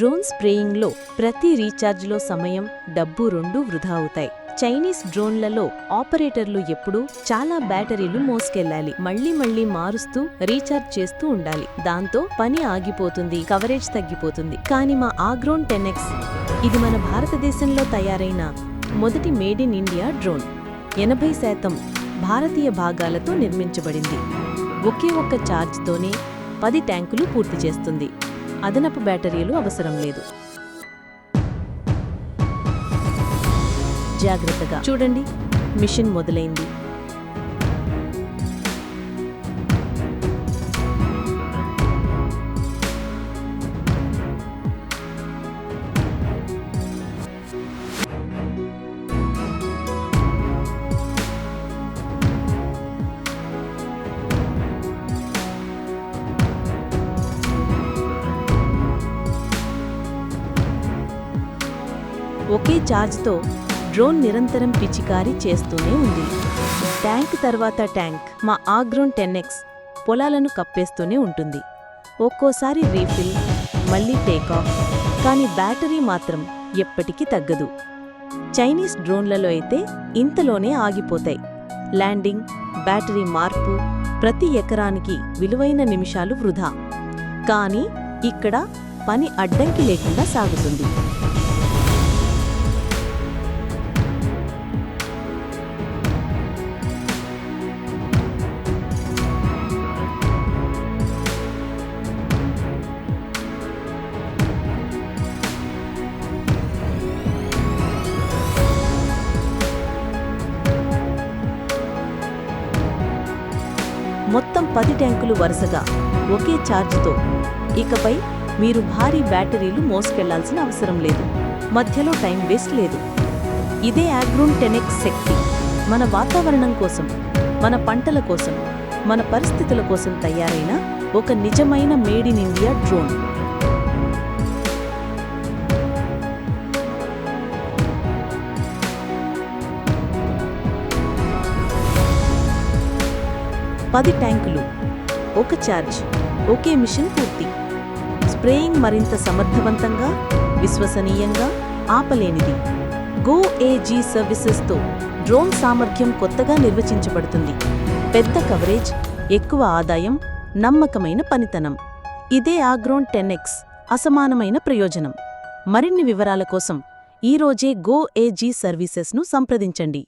Drone స్ప్రేయింగ్లో ప్రతి రీఛార్జ్లో సమయం డబ్బు రెండూ వృధా అవుతాయి. చైనీస్ డ్రోన్లలో ఆపరేటర్లు ఎప్పుడూ చాలా బ్యాటరీలు మోసుకెళ్ళాలి మళ్ళీ మళ్ళీ మారుస్తూ రీఛార్జ్ చేస్తూ ఉండాలి. దాంతో పని ఆగిపోతుంది కవరేజ్ తగ్గిపోతుంది. కానీ మా ఆగ్రోన్ టెన్ఎక్స్ ఇది మన భారతదేశంలో తయారైన మొదటి మేడ్ ఇన్ ఇండియా డ్రోన్. ఎనభై శాతం భారతీయ భాగాలతో నిర్మించబడింది. ఒకే ఒక్క ఛార్జ్తోనే పది ట్యాంకులు పూర్తి చేస్తుంది. అదనపు బ్యాటరీలు అవసరం లేదు. జాగ్రత్తగా చూడండి మిషన్ మొదలైంది. ఒకే ఛార్జ్తో డ్రోన్ నిరంతరం పిచికారీ చేస్తూనే ఉంది. ట్యాంక్ తర్వాత ట్యాంక్ మా ఆగ్రోన్ టెన్ఎక్స్ పొలాలను కప్పేస్తూనే ఉంటుంది. ఒక్కోసారి రీఫిల్ మళ్ళీ టేకాఫ్ కానీ బ్యాటరీ మాత్రం ఎప్పటికీ తగ్గదు. చైనీస్ డ్రోన్లలో అయితే ఇంతలోనే ఆగిపోతాయి. ల్యాండింగ్ బ్యాటరీ మార్పు ప్రతి ఎకరానికి విలువైన నిమిషాలు వృధా. కానీ ఇక్కడ పని అడ్డంకి లేకుండా సాగుతుంది. మొత్తం పది ట్యాంకులు వరుసగా ఒకే ఛార్జ్తో. ఇకపై మీరు భారీ బ్యాటరీలు మోసుకెళ్ళాల్సిన అవసరం లేదు. మధ్యలో టైం వేస్ట్ లేదు. ఇదే ఆగ్రోన్ టెనెక్స్ శక్తి. మన వాతావరణం కోసం మన పంటల కోసం మన పరిస్థితుల కోసం తయారైన ఒక నిజమైన మేడ్ ఇన్ ఇండియా డ్రోన్. పది ట్యాంకులు ఒక ఛార్జ్ ఒకే మిషన్ పూర్తి. స్ప్రేయింగ్ మరింత సమర్థవంతంగా విశ్వసనీయంగా ఆపలేనిది. గో ఏజీ సర్వీసెస్తో డ్రోన్ సామర్థ్యం కొత్తగా నిర్వచించబడుతుంది. పెద్ద కవరేజ్ ఎక్కువ ఆదాయం నమ్మకమైన పనితనం. ఇదే ఆగ్రోన్ టెన్ఎక్స్ అసమానమైన ప్రయోజనం. మరిన్ని వివరాల కోసం ఈరోజే గో ఏజీ సర్వీసెస్ను సంప్రదించండి.